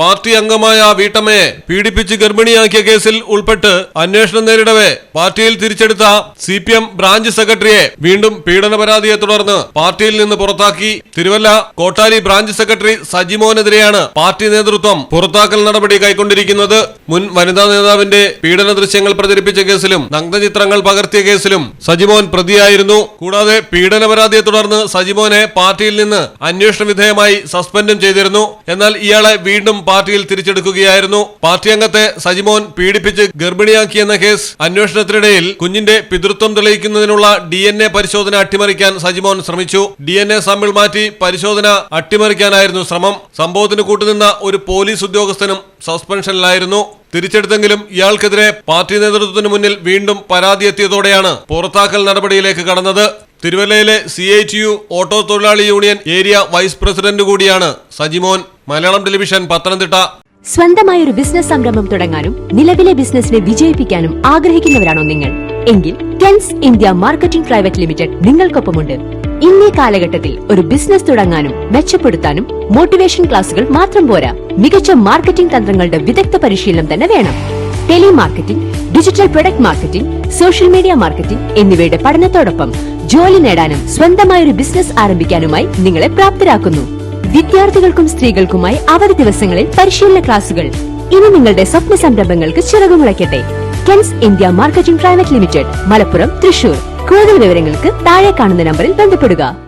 Party അംഗമായ വീട്ടമ്മയെ പീഡിപ്പിച്ച് ഗർഭിണിയാക്കിയ കേസിൽ ഉൾപ്പെട്ട് അന്വേഷണം നേരിടവേ പാർട്ടിയിൽ തിരിച്ചെടുത്ത സി പി എം ബ്രാഞ്ച് സെക്രട്ടറിയെ വീണ്ടും പീഡന പരാതിയെ തുടർന്ന് പാർട്ടിയിൽ നിന്ന് പുറത്താക്കി തിരുവല്ല കോട്ടാരി ബ്രാഞ്ച് സെക്രട്ടറി സജിമോനെതിരെയാണ് പാർട്ടി നേതൃത്വം പുറത്താക്കൽ നടപടി കൈക്കൊണ്ടിരിക്കുന്നത്. മുൻ വനിതാ നേതാവിന്റെ പീഡന ദൃശ്യങ്ങൾ പ്രചരിപ്പിച്ച കേസിലും നഗ്നചിത്രങ്ങൾ പകർത്തിയ കേസിലും സജിമോൻ പ്രതിയായിരുന്നു. കൂടാതെ പീഡന പരാതിയെ തുടർന്ന് സജിമോനെ പാർട്ടിയിൽ നിന്ന് അന്വേഷണ വിധേയമായി സസ്പെൻഡും ചെയ്തിരുന്നു. എന്നാൽ ഇയാളെ വീണ്ടും പാർട്ടിയിൽ തിരിച്ചെടുക്കുകയായിരുന്നു. പാർട്ടി അംഗത്തെ സജിമോൻ പീഡിപ്പിച്ച് ഗർഭിണിയാക്കിയെന്ന കേസ് അന്വേഷണത്തിനിടയിൽ കുഞ്ഞിന്റെ പിതൃത്വം തെളിയിക്കുന്നതിനുള്ള ഡി പരിശോധന അട്ടിമറിക്കാൻ സജിമോൻ ശ്രമിച്ചു. ഡി എൻ സാമ്പിൾ മാറ്റി പരിശോധന അട്ടിമറിക്കാനായിരുന്നു ശ്രമം. സംഭവത്തിന് കൂട്ടുനിന്ന ഒരു പോലീസ് ഉദ്യോഗസ്ഥനും സസ്പെൻഷനിലായിരുന്നു. തിരിച്ചെടുത്തെങ്കിലും ഇയാൾക്കെതിരെ പാർട്ടി നേതൃത്വത്തിന് മുന്നിൽ വീണ്ടും പരാതി എത്തിയതോടെയാണ് പുറത്താക്കൽ നടപടിയിലേക്ക് കടന്നത്. തിരുവല്ലയിലെ C I T U auto തൊഴിലാളി യൂണിയൻ ഏരിയ വൈസ് പ്രസിഡന്റ് കൂടിയാണ് സജിമോൻ. മലയാളം ടെലിവിഷൻ പത്തനംതിട്ട. സ്വന്തമായ ഒരു ബിസിനസ് സംരംഭം തുടങ്ങാനും നിലവിലെ ബിസിനസിനെ വിജയിപ്പിക്കാനും ആഗ്രഹിക്കുന്നവരാണോ നിങ്ങൾ? എങ്കിൽ Kens India marketing private limited നിങ്ങൾക്കൊപ്പമുണ്ട്. ഇന്നേ കാലഘട്ടത്തിൽ ഒരു ബിസിനസ് തുടങ്ങാനും മെച്ചപ്പെടുത്താനും മോട്ടിവേഷൻ ക്ലാസുകൾ മാത്രം പോരാ. മികച്ച മാർക്കറ്റിംഗ് തന്ത്രങ്ങളുടെ വിദഗ്ധ പരിശീലനം തന്നെ വേണം. Telemarketing digital product marketing social media marketing എന്നിവയുടെ പഠനത്തോടൊപ്പം ജോലി നേടാനും സ്വന്തമായ ഒരു ബിസിനസ് ആരംഭിക്കാനുമായി നിങ്ങളെ പ്രാപ്തരാക്കുന്നു. വിദ്യാർത്ഥികൾക്കും സ്ത്രീകൾക്കുമായി അവധി ദിവസങ്ങളിൽ പരിശീലന ക്ലാസുകൾ. ഇനി നിങ്ങളുടെ സ്വപ്ന സംരംഭങ്ങൾക്ക് ചിറകുമുളയ്ക്കട്ടെ Kens India marketing private limited Malappuram Thrissur. കൂടുതൽ വിവരങ്ങൾക്ക് താഴെ കാണുന്ന നമ്പറിൽ ബന്ധപ്പെടുക.